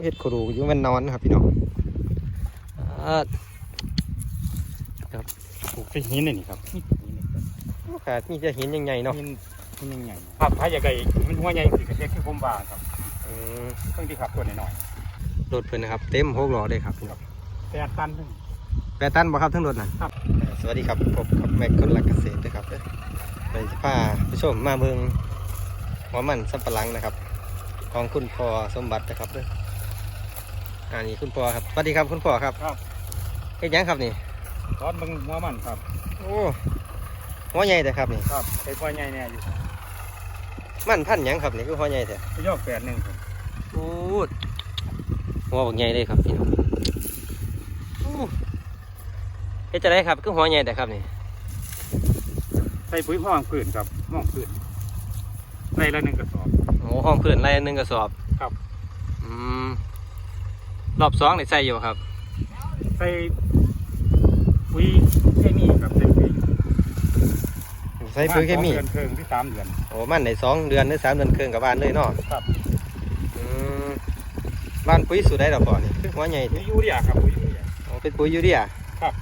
เฮ็ดโครูอยู่มันนอนนะครับพี่น้องอ่าปลูกที่หินนี่ครับนี่หินนี่ครับโอ้ขาดนี่จะเห็นยังไงเนาะหินหินยังไงครับพายใหญ่าไก่มันหัวใหญ่สิกระเทกคือผมว่าครับอืมเพิ่งที่ขับตัวน้อยรถเพิ่นนะครับ เต็มหกล้อเลยครับพี่น้องๆแปดตันหนึงแปดตันบ่ครับทั้งรถน่ะครับ สวัสดีครับพบกับแม็กคนรักเกษตรนะครับเด้อไปจะพาผู้ชมมาเบิ่งหัวมันสับปะหลังนะครับ ของคุณพ่อสมบัตินะครับเด้อ อ่านี่คุณพ่อครับสวัสดีครับคุณพ่อครับครับเฮ็ดหยังครับนี่ ตอนเบิ่งหัวมันครับ โอ้หัวใหญ่แต่ครับนี่ ครับไอ้ก้อยใหญ่แน่อยู่มันพันธุ์หยังครับนี่คือหัวใหญ่แต่ไปยอกแปดหนึ่งครับโอ้หัวบักใหญ่เลยครับพี่น้องโอ้เฮ็ดจะได้ครับคือหัวใหญ่แต่ครับนี่ ใส่ปุ๋ยห้องพื้นครับห้องพื้นใส่ละหนึ่งกระสอบ โอ้ห้องเพื่อนไล่หนึ่งกระสอบครับ อืม รอบสองนี่ใส่อยู่ครับ ใส่ปุ๋ยเคมีครับใส่ปุ๋ยใส่ปุ๋ยเคมีประาณสองเดือนเพิงที่สามเดือนโอ้มันในสองเดือนหรือสามเดือนครึ่งกับบ้านเลยเนาะครับอืมบ้านปุ๋ยสูดได้หรอป่อนี่คือหัวใหญ่ปุ๋ยยูเรียครับปุ๋ยยูเรียโอ้เป็นปุ๋ยยูเรียครับ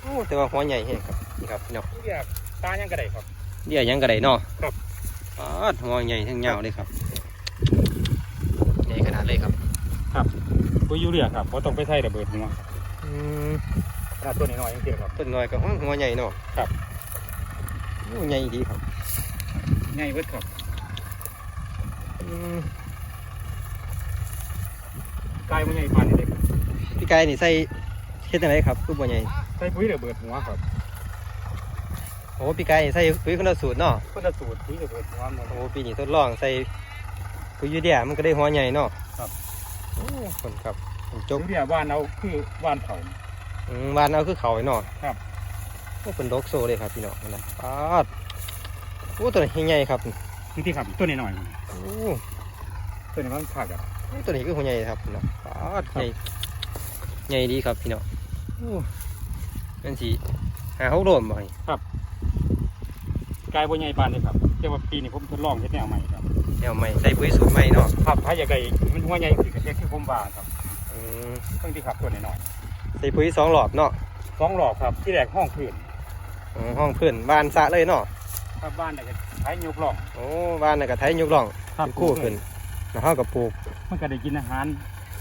โอ้แต่ว่าหัวใหญ่แฮงครับนี่ครับเนาะยูเรียตายังกระไดครับเรียหยังกระไดเนาะครับอ๋อหัวใหญ่ทั้งยาวเลยครับใหญ่ขนาดเลยครับ ปุ๋ยยูเรียครับเพราะต้องไปใส่ระเบิดหัวอืมขนาดตัวน้อยๆยังเทียครับ ต้นน้อยกับหัวใหญ่เนาะครับโอ้ใหญ่ดีครับง่ายเวิร์ดครับอืมกายมันใหญ่ปานนี่เลยครับพี่กายนี่ใส่เฮ็ดจังไดครับคือบ่ใหญ่ใส่ปุ๋ยระเบิดหัวครับโอ้พี่กายนี่ใส่ปุ๋ยคนละสูตรเนาะก็จะสูตรปุ๋ยระเบิดหัวหมด โอ้ปีนี้ทดลองใส่ปุ๋ยยูเรียมันก็ได้หัวใหญ่เนาะครับ โอ้คนครับผมจยูกเรียว่านเอาคือว่านเผาอืมบ้านเอาคือเขาไอ้เนาะครับโอ้เป็นดอกโซเลยครับพี่น้องนั่นนะปาดโอ้ตัวนี้ใหญ่ครับนี่ที่ครับตัวน้อยโอ้ๆตัวนี้มันขาดครับตัวนี้คือหัวใหญ่ครับพี่น้องปาดครับใหญ่ใหญ่ดีครับพี่น้องโอ้นั่นสิหาเขาโดมบ่อยกายบ่ใหญ่ปานนี่ครับแต่ว่าปีนี้ผมทดลองเฮ็ดแนวใหม่ครับแนวใหม่ใส่ปุ๋ยสูตรใหม่เนาะครับพายใหญ่าไก่มัน หัวใหญ่สิกระเทกคือผมว่าครับอืมเพิ่งที่ขับตัวน้อยใส่ปุ๋ยสองหลอดเนาะๆสองหลอกครับที่แรกห้องพื้นอืมห้องเพื่อนบ้านสระเลยเนาะครับบ้านน่ะก็ใช้ยกหลอกโอ้บ้านน่ะก็ไถยกล่องครับเป็นคู่ขึ้นแล้วเขาก็ปลูกมันก็ได้กินอาหาร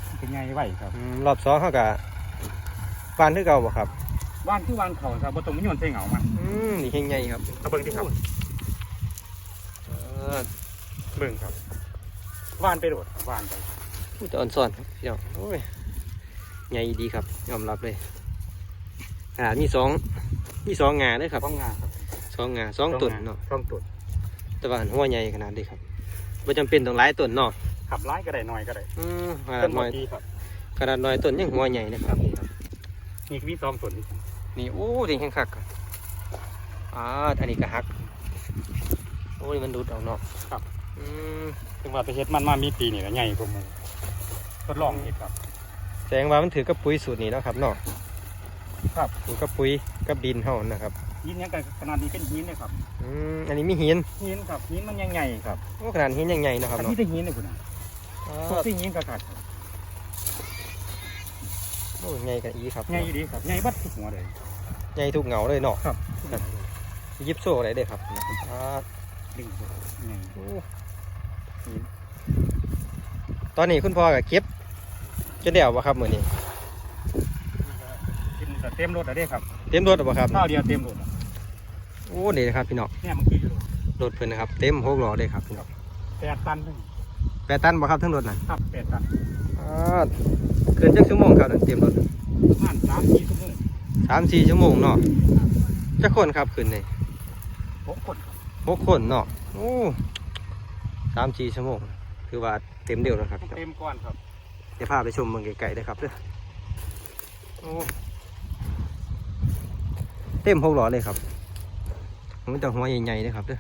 มันเป็นไงไหวครับ อืมรอบสองเขาก็บ้านคือเก่าบ่ครับว่านคือว่านเขาครับบ่ต้องมีโยนใส่เหงามันอืมนี่เฮงใหญ่ครับเอาเบิ่งที่ครับเออเบิ่งครับว่านไปโดดว่านไป พูดแต่อ่อนซ่อนครับพี่น้องโอ้ยใหญ่ดีครับยอมรับเลยขนาดมีสองมีสองงาเลยครับ ต้องงาครับสองงาสองต้นเนาะสองต้นแต่ว่าหัวใหญ่ขนาดนี้ครับไม่จำเป็นต้องหลายต้นเนาะขับร้ายก็ได้น้อยก็ได้อืมขนาต้ดนน้บ่อยดีครับขนาดน้อยต้นยังหัวใหญ่นะครับนี่คือมีสองต้นนี่โอ้ดีแข็งคักอะอ่าอันนี้ก็หักโอ้ยมันดูดออกเนาะอืมถึงว่าไปเฮ็ดมันมามีปีนี่ก็ใหญ่กว่าหมู่ ทดลองเฮ็ดครับ แสดงว่ามันถือกับปุ๋ยสูตรนี้เนาะครับเนาะครับถือกับปุ๋ยกับดินเท่านั้นนะครับหินยังกันขนาดนี้เป็นหินเลยครับอืมอันนี้มีหินหินครับหินมันยังใหญ่ครับโอ้ขนาดหินยังใหญ่เนาะครับอันเนาะนี้ได้หินเลยคุณนะอ๋พวกอที่หินกระขาดครับโอ้ใหญ่กันอีครับใหญ่ดีครับใหญ่บัดทุกหัวเลยใหญ่ทุกเหงาเลยเนาะครับยิบโซ่อะไรเด้ครับอ่าดึงใหญ่โอ้ตอนนี้คุณพ่อกับเก็บ จะเดี่ยวบ่ครับมือนี้กินแต่เต็มรถแล้วเด้ครับเต็มรถบ่ครับข้าวเดียวเต็มรถแล้วโอ้นี่นะครับพี่น้องเนี่ยเมื่อกี้อยู่รถเพิ่นนะครับเต็มหกล้อเลยครับพี่น้องแปดตันหนึ่งแปดตันบ่ครับทั้งรถน่ะครับแปดตันอ่าเกินจักชั่วโมงครับนั่นเต็มรถประมาณสามสี่ชั่วโมงสามสี่ชั่วโมงเนาะจักคนครับขึ้นนี่หกคนหกคนเนาะโอ้สามสี่ชั่วโมง คือว่าเต็มเดียวแล้วครับ เต็มก้อนครับ เดี๋ยวพาไปชมเมืองไกลๆเลยครับเด้อโอ้เต็มหกล้อเลยครับมันจะหัวใหญ่ๆเลยครับเด้อ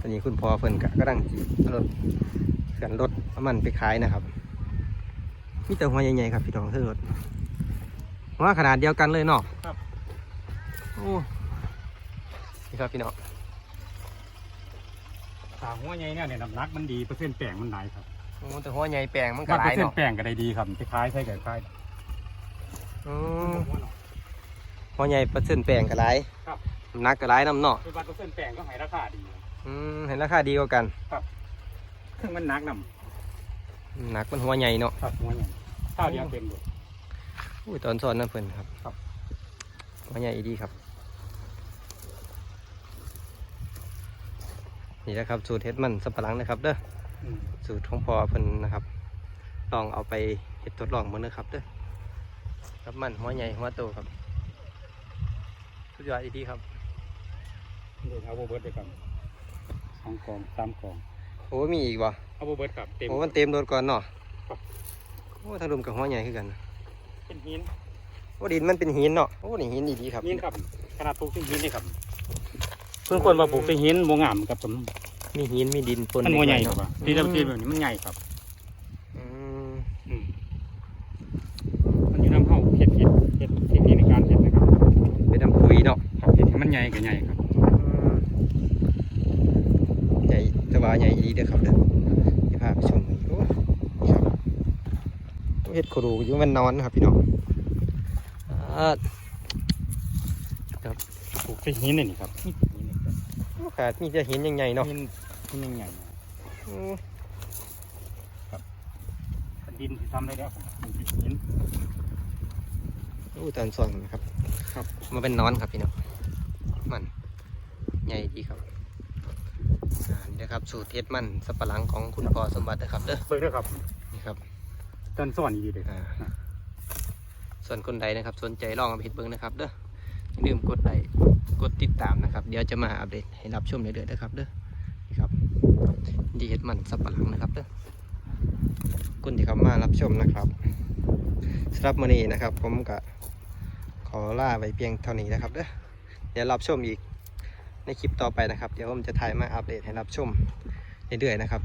ตอนนี้คุณพ่อเพิ่นกะกำลังจีรถเขื่อนรถน้ำมันไปขายนะครับมีแต่หัวใหญ่ๆครับพี่น้องเท่ารถหัวขนาดเดียวกันเลยเนาะครับโอ้นี่ครับพี่น้อง ถาหัวใหญ่เนี่ยเนี่ยน้ำหนักมันดีเปอร์เซ็นต์แป้งมันหลายครับโอ้แต่หัวใหญ่แปลงมันก็มันหเปอลายร์เซ็นเนาะต์แป้งก็ได้ดีครับคล้ายๆใช่กับคล้ายอืมหัวใหญ่เปอร์เซ็นต์แปลงก็หลายครับน้ำหนักก็หลายน้ำเนาะคือว่าเปอร์เซ็นต์แป้งก็ให้ราคาดีอืมเห็นราคาดีกว่ากันเครื่องมันหนักนหนักมันหัวใหญ่เนาะำครับหัวใหญ่ข้าวเดียวเต็มเลย อุ้ยตอนสอนนั่นเพิ่นครับครับ หัวใหญ่ดีครับ นี่นะครับสูตรเฮ็ดมันสับปะหลังนะครับเด้ออืมสูตรของพ่อเพิ่นนะครับ ลองเอาไปเฮ็ดทดลองมือนะครับเด้อครับมันหัวใหญ่หัวโตครับสุดยอดอีดีครับเดี๋ยวเอาโบเบิร์ตไปก่อนสองกองสามกองโอ้มีอีกบ่เอาโบเบิร์ตครับเต็มโอ้มันเต็มโดนก่อนเนาะครับโอ้ทางรุมกับหัวใหญ่คือกัน เป็นหินโอ้ดินมันเป็นหินเนาะโอ้นี่หินอีดีครับหินครับขนาดปลูกเป็นหินนี่ครับ เพิ่งควรมาปลูกเป็นหินโมงามครับผมมีหินมีดินปนมันโมใหญ่เล็กคน้รัอบยที่เราเจอแบบนี้มันใหญ่ครับอืมอืมมันอยู่น้ำเผาเห็ดเห็ดเห็ดเทคนิคในการเห็ดนะครับเป็นน้ำปุ๋ยเนาะครับเห็ดให้มันใหญ่ก็ใหญ่ครับใหญ่แตะวาใหญ่ดีเด้อครับเด้อเดี๋ยวพาไปชมโอ้นี่ครับโอ้เห็ดโครูอยู่มันนอนนะครับพี่น้องอ่าปลูกเป็นหินนี่ครับหินนี่ครับโอ้ ขาดมีแต่หินใหญ่ๆเนาะหินหินใหญ่อืมๆดินที่ทำได้แล้วครับปลูกเป็นหินโอ้ตอนส่วนนะครับ ครับมันเป็นนอนครับพี่น้องมันใหญ่ดีครับอ่านี่นะครับสูตรเฮ็ดมันสับปะหลังของคุณพ่อสมบัตินะครับเด้อเบิ่งด้วยครับนี่ครับต้นส่วนดีเลยอ่าส่วนคนใดนะครับ สนใจลองเอาไปเฮ็ดเบิ่งนะครับเด้อ อย่าลืมกดไลค์กดติดตามนะครับ เดี๋ยวจะมาอัปเดตให้รับชมเรื่อยๆนะครับเด้อนี่ครับดีเฮ็ดมันสับปะหลังนะครับเด้อคุณที่เข้ามารับชมนะครับสำหรับมื้อนี้นะครับ ผมก็ขอลาไว้เพียงเท่านี้นะครับเด้อเดี๋ยวรับชมอีกในคลิปต่อไปนะครับ เดี๋ยวผมจะถ่ายมาอัปเดตให้รับชมเรื่อยๆนะครับ